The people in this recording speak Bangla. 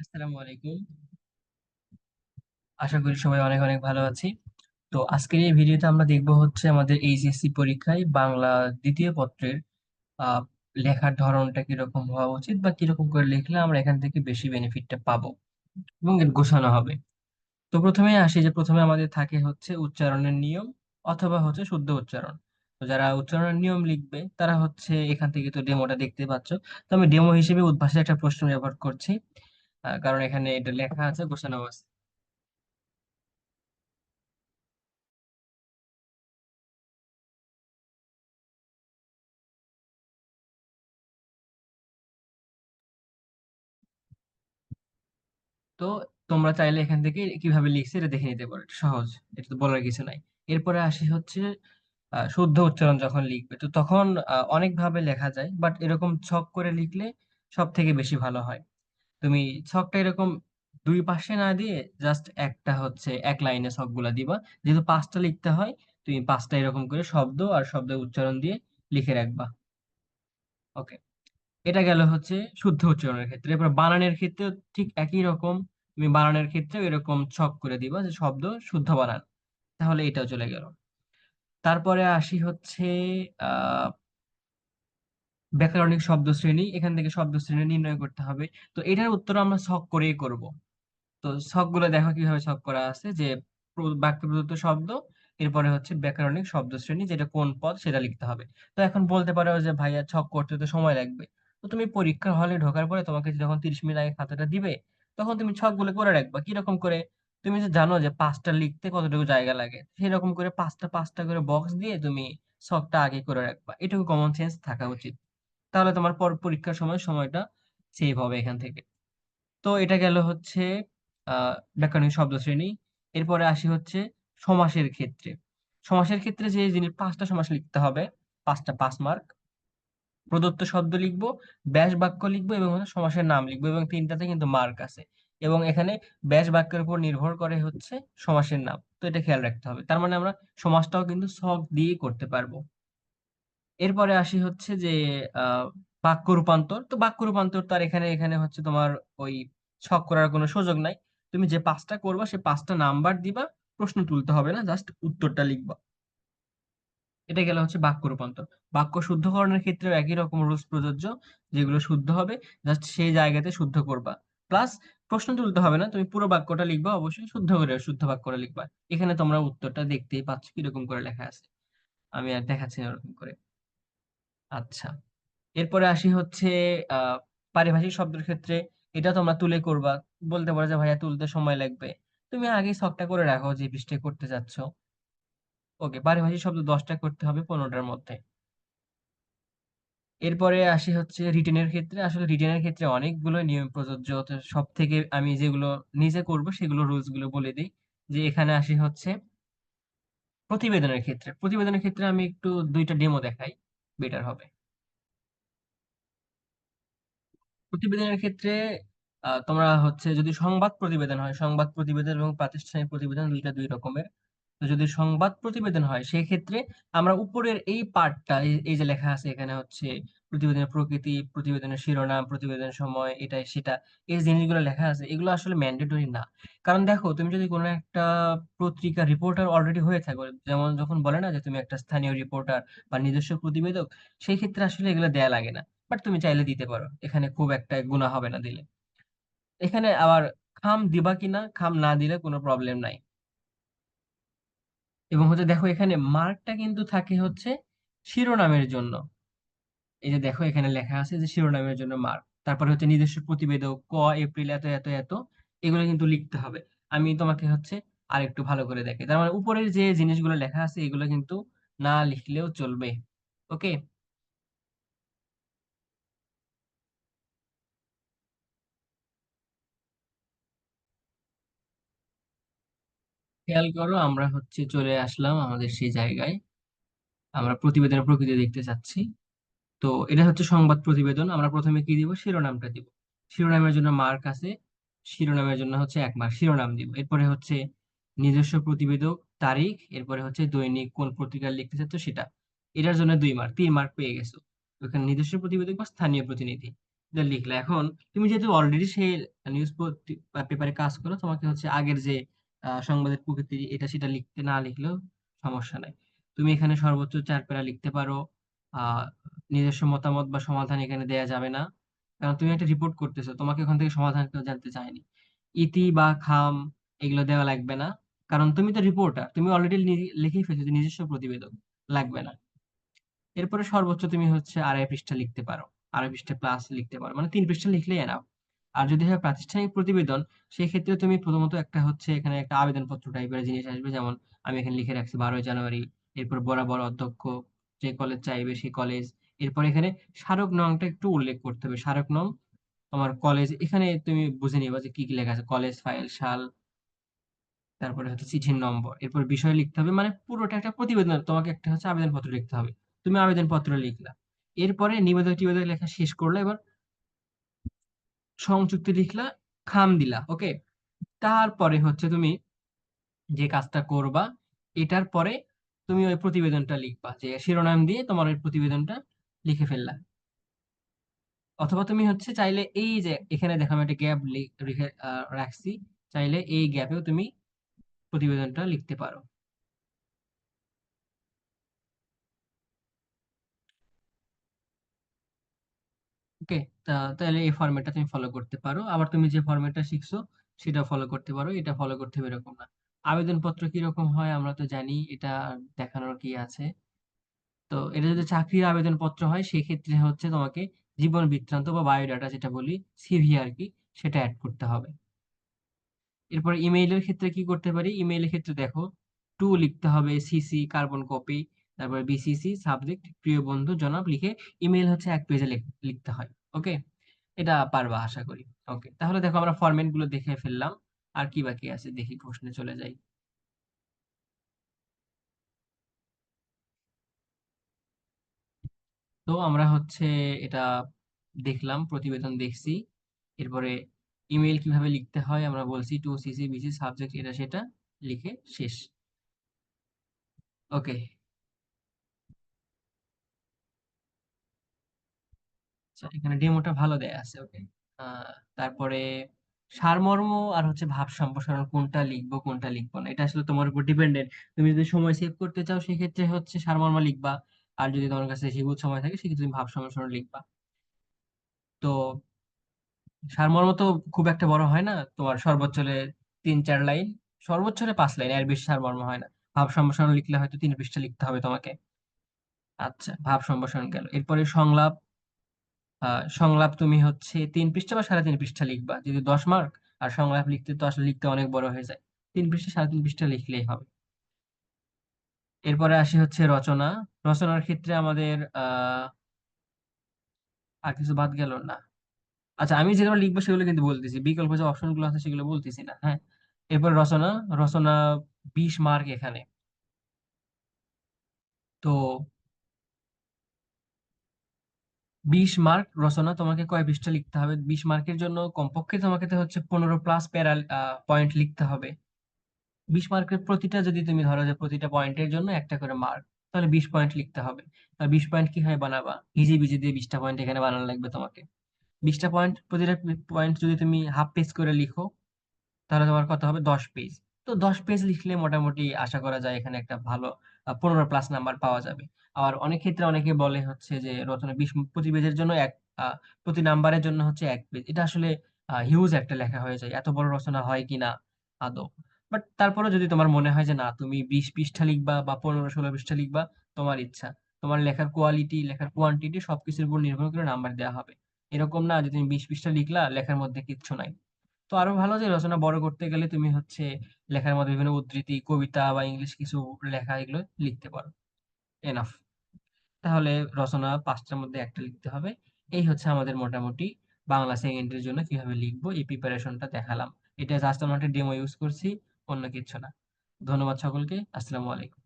আসসালামু আলাইকুম। আশা করি সবাই অনেক অনেক ভালো আছি। তো আজকের এই ভিডিওতে আমরা দেখব হচ্ছে আমাদের এইচএসসি পরীক্ষায় বাংলা দ্বিতীয় পত্রের লেখার ধরনটা কীরকম হওয়া উচিত বা কীরকম করে লিখলে আমরা এখান থেকে বেশি বেনিফিটটা পাবো এবং এর গোছানো হবে। তো প্রথমে আসি যে প্রথমে আমাদের থাকে হচ্ছে উচ্চারণের নিয়ম অথবা হচ্ছে শুদ্ধ উচ্চারণ। তো যারা উচ্চারণের নিয়ম লিখবে, তারা হচ্ছে এখান থেকে তো ডেমোটা দেখতে পাচ্ছ। তো আমি ডেমো হিসেবে উদ্ভাসের একটা প্রশ্ন ব্যবহার করছি। কারণ এখানে এটা লেখা আছে গোছানো আছে। তো তোমরা চাইলে এখান থেকে কীভাবে লিখছে এটা দেখে নিতে পারো সহজ এটা তো বলার কিছু নাই। এরপরে আসি হচ্ছে শুদ্ধ উচ্চারণ যখন লিখবে তো তখন আহ, অনেক ভাবে লেখা যায় বাট এরকম ছক করে লিখলে সব থেকে বেশি ভালো হয়। তুমি ছকটা এরকম দুই পাশে না দিয়ে জাস্ট একটা হচ্ছে এক লাইনে ছকগুলা দিবা। যেহেতু পাঁচটা লিখতে হয়, তুমি পাঁচটা এরকম করে শব্দ আর শব্দের উচ্চারণ দিয়ে লিখে রাখবা। ওকে এটা গেল হচ্ছে শুদ্ধ উচ্চারণের ক্ষেত্রে। এবার বানানের ক্ষেত্রে ঠিক একই রকম। তুমি বানানের ক্ষেত্রে এরকম ছক করে দিবা যে শব্দ শুদ্ধ বানান। তাহলে এটাও চলে গেল। তারপরে আসি হচ্ছে, আহ ব্যাকরণিক শব্দ শ্রেণি এখান থেকে শব্দ শ্রেণি নির্ণয় করতে হবে। তো এটার উত্তর আমরা ছক করেই করব। তো ছকগুলো দেখো কীভাবে ছক করা আছে, যে বাক্য প্রদত্ত শব্দ, এরপরে হচ্ছে ব্যাকরণিক শব্দ শ্রেণি যেটা কোন পদ সেটা লিখতে হবে। তো এখন বলতে পারো যে ভাইয়া ছক করতে তো সময় লাগবে। তো তুমি পরীক্ষার হলে ঢোকার পরে তোমাকে যখন তিরিশ মিনিট আগে খাতাটা দিবে, তখন তুমি ছকগুলো করে রাখবা। কীরকম করে? তুমি যে জানো যে পাঁচটা লিখতে কতটুকু জায়গা লাগে, সেরকম করে পাঁচটা পাঁচটা করে বক্স দিয়ে তুমি ছকটা আগে করে রাখবা। এটুকু কমন সেন্স থাকা উচিত। তাহলে তোমার পর, পরীক্ষার সময় সময়টা সেভ হবে এখান থেকে। তো এটা গেল হচ্ছে ব্যাকরণিক শব্দ শ্রেণি। এরপরে আসি হচ্ছে সমাসের ক্ষেত্রে। সমাসের ক্ষেত্রে যে জিনিস, পাঁচটা সমাস লিখতে হবে। পাঁচটা পাঁচ মার্ক। প্রদত্ত শব্দ লিখব, ব্যাস বাক্য লিখব এবং সমাসের নাম লিখব এবং তিনটাতে কিন্তু মার্ক আছে। এবং এখানে ব্যাস বাক্যের উপর নির্ভর করে হচ্ছে সমাসের নাম। তো এটা খেয়াল রাখতে হবে। তার মানে আমরা সমাসটাও কিন্তু ছক দিয়ে করতে পারব। এরপরে আসি হচ্ছে যে বাক্য রূপান্তর। তো বাক্য রূপান্তর তার এখানে এখানে হচ্ছে তোমার ওই ছক করার কোনো সুযোগ নাই। তুমি যে পাঁচটা করবা, সে পাঁচটা নাম্বার দিবা, প্রশ্ন তুলতে হবে না, জাস্ট উত্তরটা লিখবা। এটা গেল হচ্ছে বাক্য রূপান্তর। বাক্য শুদ্ধকরণের ক্ষেত্রেও একই রকম রুলস প্রযোজ্য, যেগুলো শুদ্ধ হবে, জাস্ট সেই জায়গাতে শুদ্ধ করবা। প্লাস প্রশ্ন তুলতে হবে না, তুমি পুরো বাক্যটা লিখবা, অবশ্যই শুদ্ধ করে শুদ্ধ বাক্যটা লিখবা। এখানে তোমরা উত্তরটা দেখতেই পাচ্ছ, কীরকম করে লেখা আছে। আমি আর দেখাচ্ছি না ওরকম করে। আচ্ছা। এরপরে আসি হচ্ছে আহ পারিভাষিক শব্দের ক্ষেত্রে এটা তোমরা তুলে করবা। বলতে পারো যে, ভাইয়া, তুলতে সময় লাগবে। তুমি আগেই ছকটা করে রাখো যে পৃষ্ঠায় করতে যাচ্ছ। ওকে, পারিভাষিক শব্দ দশটা করতে হবে পনেরোটার মধ্যে। এরপরে আসি হচ্ছে রিটেনের ক্ষেত্রে। আসলে রিটেনের ক্ষেত্রে অনেকগুলো নিয়ম প্রযোজ্য। সব থেকে আমি যেগুলো নিজে করব, সেগুলো রুলসগুলো বলে দিই। যে, এখানে আসি হচ্ছে প্রতিবেদনের ক্ষেত্রে। প্রতিবেদনের ক্ষেত্রে আমি একটু দুইটা ডেমো দেখাই। বেটার হবে। প্রতিবেদনের ক্ষেত্রে তোমরা হচ্ছে যদি সংবাদ প্রতিবেদন হয়, সংবাদ প্রতিবেদন এবং প্রাতিষ্ঠানিক প্রতিবেদন দুইটা দুই রকমের। তো যদি সংবাদ প্রতিবেদন হয়, সেক্ষেত্রে আমরা উপরের এই পার্টটা এই যে লেখা আছে এখানে হচ্ছে প্রতিবেদনের প্রকৃতি, প্রতিবেদনের শিরোনাম, প্রতিবেদনের সময় এটা সেটা। এই জিনিসগুলো লেখা আছে, এগুলো আসলে ম্যান্ডেটরি না। কারণ দেখো, তুমি যদি কোনো একটা পত্রিকা রিপোর্টার অলরেডি হয়ে থাকো, যেমন যখন বলে না যে তুমি একটা স্থানীয় রিপোর্টার বা নিজস্ব প্রতিবেদক, সেই ক্ষেত্রে আসলে এগুলো দেয়া লাগে না। বাট তুমি চাইলে দিতে পারো, এখানে খুব একটা গুণা হবে না দিলে। এখানে আবার খাম দিবা কিনা, খাম না দিলে কোনো প্রবলেম নাই। এবং হচ্ছে দেখো, এখানে মার্কটা কিন্তু থাকে হচ্ছে শিরোনামের জন্য। এই যে দেখো এখানে লেখা আছে যে শিরোনামের জন্য মার্ক তারপরে হচ্ছে নিজস্ব প্রতিবেদক, ক, এপ্রিল এত এত এত, এগুলো কিন্তু লিখতে হবে। আমি তোমাকে হচ্ছে আর একটু ভালো করে দেখে। তার মানে উপরের যে জিনিসগুলো লেখা আছে, এগুলো কিন্তু না লিখলেও চলবে। ওকে? খেয়াল করো, আমরা হচ্ছে চলে আসলাম আমাদের সেই জায়গায়। আমরা প্রতিবেদনের প্রকৃতি দেখতে চাচ্ছি। তো এটা হচ্ছে সংবাদ প্রতিবেদন। আমরা প্রথমে কি দিব? শিরোনামটা দিব। শিরোনামের জন্য মার্ক আছে। শিরোনামের জন্য হচ্ছে এক মার্ক শিরোনাম দিব। এরপরে হচ্ছে নিজস্ব প্রতিবেদক, তারিখ, এরপরে হচ্ছে দৈনিক কোন পত্রিকা লিখতে চাচ্ছ সেটা। এটার জন্য দুই মার্ক তিন মার্ক পেয়ে গেছো। ওখানে নিজস্ব প্রতিবেদক বা স্থানীয় প্রতিনিধি। লিখলে এখন তুমি যেহেতু অলরেডি সেই নিউজ পেপারে কাজ করো, তোমাকে হচ্ছে আগের যে সংবাদের প্রকৃতি, এটা সেটা লিখতে না লিখলেও সমস্যা নাই। তুমি এখানে সর্বোচ্চ চার প্যারা লিখতে পারো। নিজস্ব মতামত বা সমাধান এখানে দেয়া যাবে না। কারণ তুমি একটা রিপোর্ট করতেছো, তোমাকে ওখান থেকে সমাধান কেউ জানতে চায়নি। ইতি বা খাম এগুলো দেওয়া লাগবে না। কারণ তুমি তো রিপোর্টার তুমি অলরেডি লিখেই ফেলছো যে নিজস্ব প্রতিবেদন লাগবে না। এরপরে সর্বোচ্চ তুমি হচ্ছে আড়াই পৃষ্ঠা লিখতে পারো, আড়াই পৃষ্ঠা প্লাস লিখতে পারো মানে তিন পৃষ্ঠা লিখলেই এনাফ আর যদি হয় প্রাতিষ্ঠানিক প্রতিবেদন সেই ক্ষেত্রে তুমি প্রথমত একটা হচ্ছে এখানে একটা আবেদনপত্র টাইপের জিনিস আসবে, যেমন আমি এখানে লিখে রাখছি বারোই জানুয়ারি, এরপর বরাবর অধ্যক্ষ যে কলেজ চাইবে সেই কলেজ এরপর এখানে স্মারক নংটা একটু উল্লেখ করতে হবে। স্মারক নং তোমার কলেজ এখানে তুমি বুঝে নিবা যে কি কি লেখা আছে। কলেজ ফাইল সাল, তারপরে হচ্ছে চিঠির নম্বর। এরপর বিষয় লিখতে হবে মানে পুরোটা একটা প্রতিবেদন। তোমাকে একটা হচ্ছে আবেদনপত্র লিখতে হবে। তুমি আবেদনপত্র লিখলা। এরপরে নিবেদক টিবেদক লেখা শেষ করলে, এবার সংযুক্তি লিখলা, খাম দিলা, ওকে? তারপরে হচ্ছে তুমি যে কাজটা করবা, এটার পরে তুমি ওই প্রতিবেদনটা লিখবা, যে শিরোনাম দিয়ে তোমার ওই প্রতিবেদনটা লিখে ফেললা অথবা তুমি হচ্ছে চাইলে এই যে এখানে দেখো আমি একটা গ্যাপ লিখে রাখছি। চাইলে এই গ্যাপেও তুমি প্রতিবেদনটা লিখতে পারো। তাহলে এই ফরম্যাটটা তুমি ফলো করতে পারো। আবার তুমি যে ফরম্যাটটা শিখছো সেটা ফলো করতে পারো। এটা ফলো করতে হবে এরকম না। আবেদনপত্র কীরকম হয় আমরা তো জানি, এটা দেখানোর কি আছে? তো এটা যদি চাকরির আবেদনপত্র হয়, সেক্ষেত্রে হচ্ছে তোমাকে জীবন বৃত্তান্ত বা বায়োডাটা যেটা বলি সিভি আর কি সেটা অ্যাড করতে হবে। এরপর ইমেইলের ক্ষেত্রে কি করতে পারি? ইমেইলের ক্ষেত্রে দেখো টু লিখতে হবে সিসি কার্বন কপি তারপর বিসিসি সাবজেক্ট প্রিয় বন্ধু, জনাব, লিখে ইমেইল হচ্ছে এক পেজে লিখতে হয় ওকে এটা পারবা আশা করি ওকে তাহলে দেখো আমরা ফরম্যাটগুলো দেখে ফেললাম, আর কি বাকি আছে? দেখি প্রশ্নে চলে যাই। তো আমরা হচ্ছে এটা দেখলাম, প্রতিবেদন দেখছি। এরপরে ইমেল কীভাবে লিখতে হয় আমরা বলছি টু সিসি বিসি সাবজেক্ট এটা সেটা লিখে শেষ। ওকে আচ্ছা এখানে ডেমোটা ভালো দেয়া আছে ওকে তারপরে সারমর্ম আর হচ্ছে ভাব সম্প্রসারণ কোনটা লিখব কোনটা লিখব না, এটা আসলে তোমার উপর ডিপেন্ডেন্ট তুমি যদি সময় সেভ করতে চাও, সেক্ষেত্রে হচ্ছে সারমর্ম লিখবা। আর যদি তোমার কাছে হিউজ সময় থাকে, সেক্ষেত্রে তুমি ভাব সম্প্রসারণ লিখবা। তো সারমর্ম তো খুব একটা বড় হয় না। তোমার সর্বোচ্চ তিন চার লাইন সর্বোচ্চ পাঁচ লাইন, এর বেশি সারমর্ম হয় না। ভাব সম্প্রসারণ লিখলে হয়তো তিন পৃষ্ঠা লিখতে হবে তোমাকে। আচ্ছা ভাব সম্প্রসারণ গেল। এরপরে সংলাপ সংলাপ তুমি হচ্ছে তিন পৃষ্ঠা বা সাড়ে তিন পৃষ্ঠা লিখবা। যদি দশ মার্ক আর সংলাপ লিখতে তো আসলে লিখতে অনেক বড় হয়ে যায়। তিন পৃষ্ঠা, সাড়ে তিন পৃষ্ঠা লিখলেই হবে। এরপরে আসি হচ্ছে রচনা। রচনার ক্ষেত্রে আমাদের আহ আর কিছু বাদ গেল না। আচ্ছা আমি যেগুলো লিখব সেগুলো কিন্তু বলতেছি। বিকল্প যে অপশনগুলো আছে সেগুলো বলতেছি না হ্যাঁ? এরপর রচনা। রচনা বিশ মার্ক এখানে। তো বিশ মার্ক রচনা তোমাকে কয় পৃষ্ঠা লিখতে হবে? বিশ মার্কের জন্য কমপক্ষে তোমাকে তো হচ্ছে পনেরো প্লাস প্যারা পয়েন্ট লিখতে হবে। বিশ মার্কের প্রতিটা যদি তুমি ধরো যে প্রতিটা পয়েন্টের জন্য একটা করে মার্ক তাহলে বিশ পয়েন্ট লিখতে হবে। বিশ পয়েন্ট কীভাবে বানাবা? হিজি বিজি দিয়ে বিশটা পয়েন্ট এখানে বানানো লাগবে তোমাকে। বিশটা পয়েন্ট প্রতিটা পয়েন্ট যদি তুমি হাফ পেজ করে লিখো, তাহলে তোমার কত হবে? দশ পেজ তো দশ পেজ লিখলে মোটামুটি আশা করা যায় এখানে একটা ভালো পনেরো প্লাস নাম্বার পাওয়া যাবে। আবার অনেক ক্ষেত্রে অনেকে বলে হচ্ছে যে, রচনা বিশ প্রতি পেজের জন্য এক প্রতি নাম্বারের জন্য হচ্ছে এক পেজ এটা আসলে হিউজ একটা লেখা হয়ে যায়। এত বড় রচনা হয় কিনা? আদৌ। বাট তারপরে যদি তোমার মনে হয় যে না, তুমি বিশ পৃষ্ঠা লিখবা বা পনেরো ষোলো পৃষ্ঠা লিখবা, তোমার ইচ্ছা। তোমার লেখার কোয়ালিটি লেখার কোয়ান্টিটি সবকিছুর উপর নির্ভর করে নাম্বার দেওয়া হবে। এরকম না যে তুমি বিশ পৃষ্ঠা লিখলা, লেখার মধ্যে কিচ্ছু নাই। তো আরও ভালো যে রচনা বড় করতে গেলে তুমি হচ্ছে লেখার মধ্যে বিভিন্ন উদ্ধৃতি, কবিতা বা ইংলিশ কিছু লেখা এগুলো লিখতে পারো। এনাফ তাহলে রচনা পাঁচটার মধ্যে একটা লিখতে হবে। এই হচ্ছে আমাদের মোটামুটি বাংলা সেকেন্ডের জন্য কীভাবে লিখব এই প্রিপারেশনটা দেখালাম। এটা জাস্ট আমরা একটা ডেমো ইউজ করছি। অন্য কিছু না। ধন্যবাদ সকলকে। আসসালামু আলাইকুম।